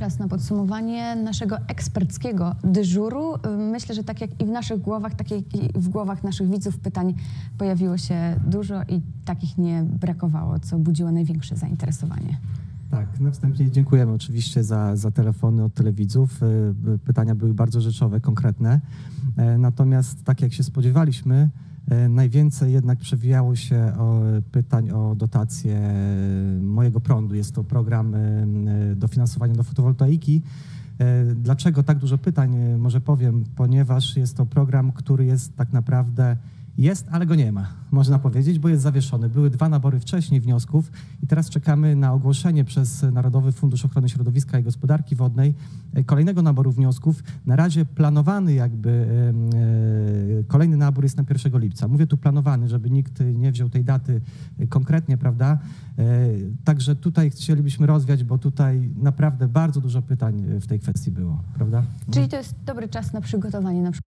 czas na podsumowanie naszego eksperckiego dyżuru. Myślę, że tak jak i w naszych głowach, tak jak i w głowach naszych widzów pytań pojawiło się dużo i takich nie brakowało, co budziło największe zainteresowanie. Tak, na wstępie dziękujemy oczywiście za, za telefony od telewidzów. Y, Pytania były bardzo rzeczowe, konkretne. E, Natomiast tak jak się spodziewaliśmy, e, najwięcej jednak przewijało się o pytań o dotację mojego prądu. Jest to program e, dofinansowania do fotowoltaiki. E, Dlaczego tak dużo pytań? E, Może powiem, ponieważ jest to program, który jest tak naprawdę jest, ale go nie ma, można powiedzieć, bo jest zawieszony. Były dwa nabory wcześniej wniosków i teraz czekamy na ogłoszenie przez Narodowy Fundusz Ochrony Środowiska i Gospodarki Wodnej kolejnego naboru wniosków. Na razie planowany jakby e, kolejny nabór jest na 1 lipca. Mówię tu planowany, żeby nikt nie wziął tej daty e, konkretnie, prawda? E, Także tutaj chcielibyśmy rozwiać, bo tutaj naprawdę bardzo dużo pytań w tej kwestii było, prawda? Czyli to jest dobry czas na przygotowanie na przykład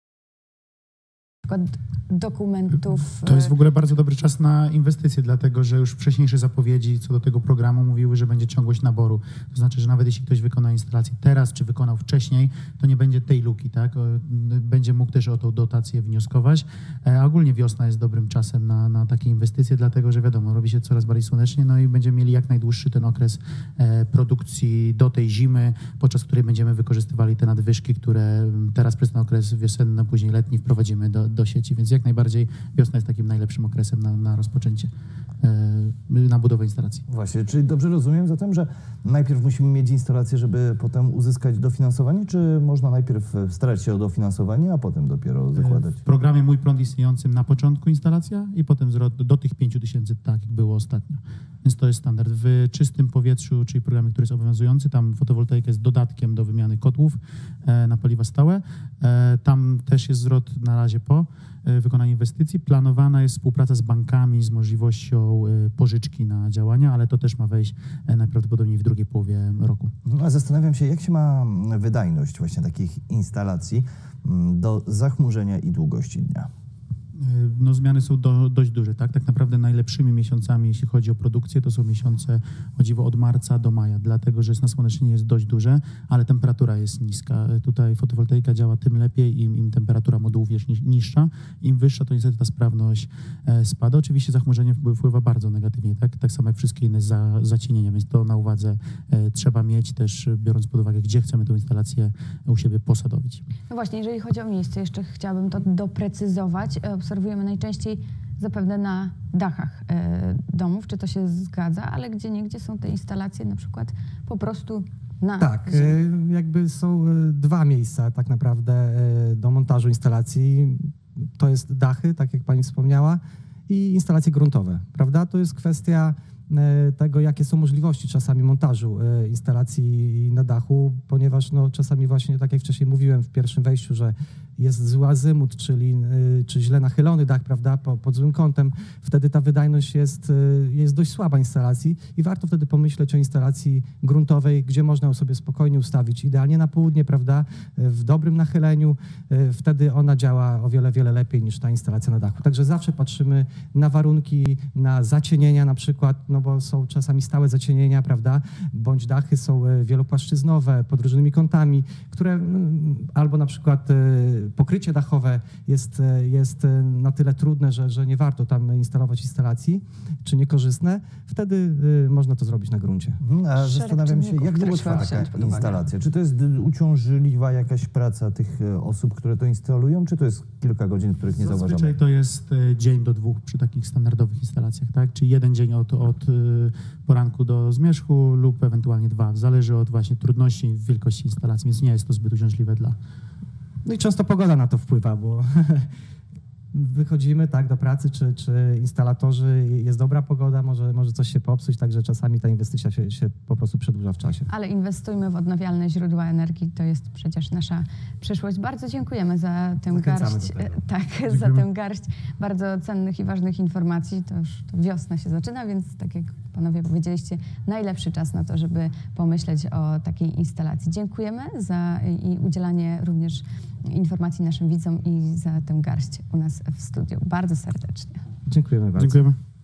dokumentów. To jest e, w ogóle bardzo dobry czas na inwestycje, dlatego że już wcześniejsze zapowiedzi co do tego programu mówiły, że będzie ciągłość naboru. To znaczy, że nawet jeśli ktoś wykona instalację teraz, czy wykonał wcześniej, to nie będzie tej luki, tak? Będzie mógł też o tą dotację wnioskować. E, A ogólnie wiosna jest dobrym czasem na, na takie inwestycje, dlatego że wiadomo, robi się coraz bardziej słonecznie, no i będziemy mieli jak najdłuższy ten okres e, produkcji do tej zimy, podczas której będziemy wykorzystywali te nadwyżki, które mm, teraz przez ten okres wiosenny, później letni wprowadzimy do, do sieci, więc jak najbardziej wiosna jest takim najlepszym okresem na, na rozpoczęcie, e, na budowę instalacji. Właśnie, czyli dobrze rozumiem zatem, że najpierw musimy mieć instalację, żeby potem uzyskać dofinansowanie, czy można najpierw e, starać się o dofinansowanie, a potem dopiero zakładać? W programie Mój Prąd istniejącym na początku instalacja i potem zwrot do, tych 5 tysięcy, tak jak było ostatnio. Więc to jest standard. W czystym powietrzu, czyli programie, który jest obowiązujący, tam fotowoltaika jest dodatkiem do wymiany kotłów e, na paliwa stałe. E, tam też jest zwrot na razie po e, wykonaniu inwestycji. Planowana jest współpraca z bankami z możliwością e, pożyczki na działania, ale to też ma wejść e, najprawdopodobniej w drugiej połowie roku. No, a zastanawiam się, jak się ma mm, wydajność właśnie takich instalacji mm, do zachmurzenia i długości dnia? No, zmiany są do, dość duże. Tak? tak naprawdę najlepszymi miesiącami, jeśli chodzi o produkcję, to są miesiące o dziwo od marca do maja, dlatego że nasłonecznienie jest dość duże, ale temperatura jest niska. Tutaj fotowoltaika działa tym lepiej, im, im temperatura modułów jest niż- niższa, im wyższa, to niestety ta sprawność e, spada. Oczywiście zachmurzenie wpływa- bardzo negatywnie, tak, tak samo jak wszystkie inne za, zacienienia, więc to na uwadze e, trzeba mieć też, biorąc pod uwagę, gdzie chcemy tę instalację u siebie posadowić. No właśnie, jeżeli chodzi o miejsce, jeszcze chciałabym to doprecyzować. E, Obserwujemy najczęściej zapewne na dachach e, domów, czy to się zgadza, ale gdzie niegdzie są te instalacje na przykład po prostu na Tak, ziemi. e, jakby są e, dwa miejsca tak naprawdę do montażu instalacji. To jest dachy, tak jak pani wspomniała, i instalacje gruntowe, prawda? To jest kwestia tego, jakie są możliwości czasami montażu e, instalacji na dachu, ponieważ no, czasami właśnie, tak jak wcześniej mówiłem w pierwszym wejściu, że jest zły azymut, czyli e, czy źle nachylony dach, prawda, po, pod złym kątem, wtedy ta wydajność jest, e, jest dość słaba instalacji i warto wtedy pomyśleć o instalacji gruntowej, gdzie można ją sobie spokojnie ustawić, idealnie na południe, prawda, e, w dobrym nachyleniu, e, wtedy ona działa o wiele, wiele lepiej niż ta instalacja na dachu. Także zawsze patrzymy na warunki, na zacienienia na przykład, no bo są czasami stałe zacienienia, prawda, bądź dachy są e, wielopłaszczyznowe, pod różnymi kątami, które mm, albo na przykład e, pokrycie dachowe jest, e, jest na tyle trudne, że, że nie warto tam instalować instalacji, czy niekorzystne, wtedy można to zrobić na gruncie. Mhm, A zastanawiam się, jak długo trwa taka instalacja? Czy to jest uciążliwa jakaś praca tych osób, które to instalują, czy to jest kilka godzin, których nie Zazwyczaj zauważamy? to jest dzień do dwóch przy takich standardowych instalacjach, tak? Czyli jeden dzień od, od poranku do zmierzchu lub ewentualnie dwa. Zależy od właśnie trudności i wielkości instalacji, więc nie jest to zbyt uciążliwe dla, No i często pogoda na to wpływa, bo wychodzimy tak do pracy, czy, czy instalatorzy, jest dobra pogoda, może, może coś się popsuć, także czasami ta inwestycja się, się po prostu przedłuża w czasie. Ale inwestujmy w odnawialne źródła energii, to jest przecież nasza przyszłość. Bardzo dziękujemy za tę Zachęcamy garść, tak, za Dziękujemy. tę garść bardzo cennych i ważnych informacji. To już to wiosna się zaczyna, więc tak jak panowie powiedzieliście, najlepszy czas na to, żeby pomyśleć o takiej instalacji. Dziękujemy za i udzielanie również informacji naszym widzom i za tę garść u nas w studiu. Bardzo serdecznie. Dziękujemy bardzo. Dziękujemy.